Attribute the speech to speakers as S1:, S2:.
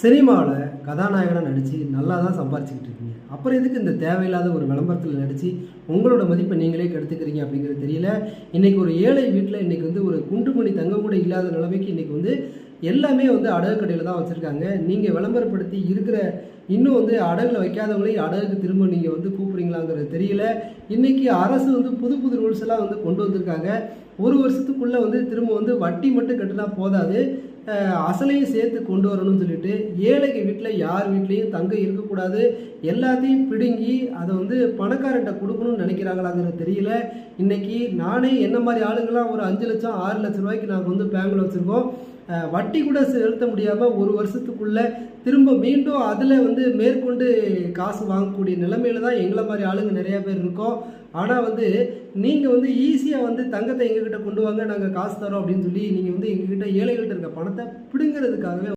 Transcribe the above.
S1: சினிமாவில் கதாநாயகனாக நடித்து நல்லா தான் சம்பாரிச்சுக்கிட்டு இருக்கீங்க. அப்புறம் எதுக்கு இந்த தேவையில்லாத ஒரு விளம்பரத்தில் நடித்து உங்களோட மதிப்பை நீங்களே கெடுத்துக்கிறீங்க அப்படிங்கிறது தெரியல. இன்றைக்கி ஒரு ஏழை வீட்டில் இன்றைக்கி வந்து ஒரு குண்டுமணி தங்கம் கூட இல்லாத நிலைமைக்கு இன்றைக்கி வந்து எல்லாமே வந்து அடகு கடையில் தான் வச்சுருக்காங்க. நீங்கள் விளம்பரப்படுத்தி இருக்கிற இன்னும் வந்து அடகுல வைக்காதவங்களையும் அடகுக்கு திரும்ப நீங்கள் வந்து கூப்பிட்றீங்களாங்கிறது தெரியல. இன்றைக்கி அரசு வந்து புது புது ரூல்ஸ் எல்லாம் வந்து கொண்டு வந்திருக்காங்க. ஒரு வருஷத்துக்குள்ளே வந்து திரும்ப வந்து வட்டி மட்டும் கட்டினா போதாது. அசலையும் சேர்த்து கொண்டு வரணும்னு சொல்லிட்டு ஏழைக்கு வீட்டில் யார் வீட்லேயும் தங்க இருக்கக்கூடாது. எல்லாத்தையும் பிடுங்கி அதை வந்து பணக்காரன்ட்ட கொடுக்கணும்னு நினைக்கிறாங்களாங்கிறது தெரியல. இன்றைக்கி நானே என்ன மாதிரி ஆளுங்களாம் ஒரு அஞ்சு லட்சம் ஆறு லட்சம் ரூபாய்க்கு நாங்கள் வந்து பேங்கில் வச்சுருக்கோம். வட்டி கூட செலுத்த முடியாமல் ஒரு வருஷத்துக்குள்ளே திரும்ப மீண்டும் அதில் வந்து மேற்கொண்டு காசு வாங்கக்கூடிய நிலைமையில தான் எங்களை மாதிரி ஆளுங்க நிறைய பேர் இருக்கோம். ஆனால் வந்து நீங்கள் வந்து ஈஸியாக வந்து தங்கத்தை எங்ககிட்ட கொண்டு வாங்க நாங்கள் காசு தரோம் அப்படின்னு சொல்லி நீங்கள் வந்து எங்ககிட்ட ஏழைகள்கிட்ட இருக்க பணத்தை பிடுங்கிறதுக்காகவே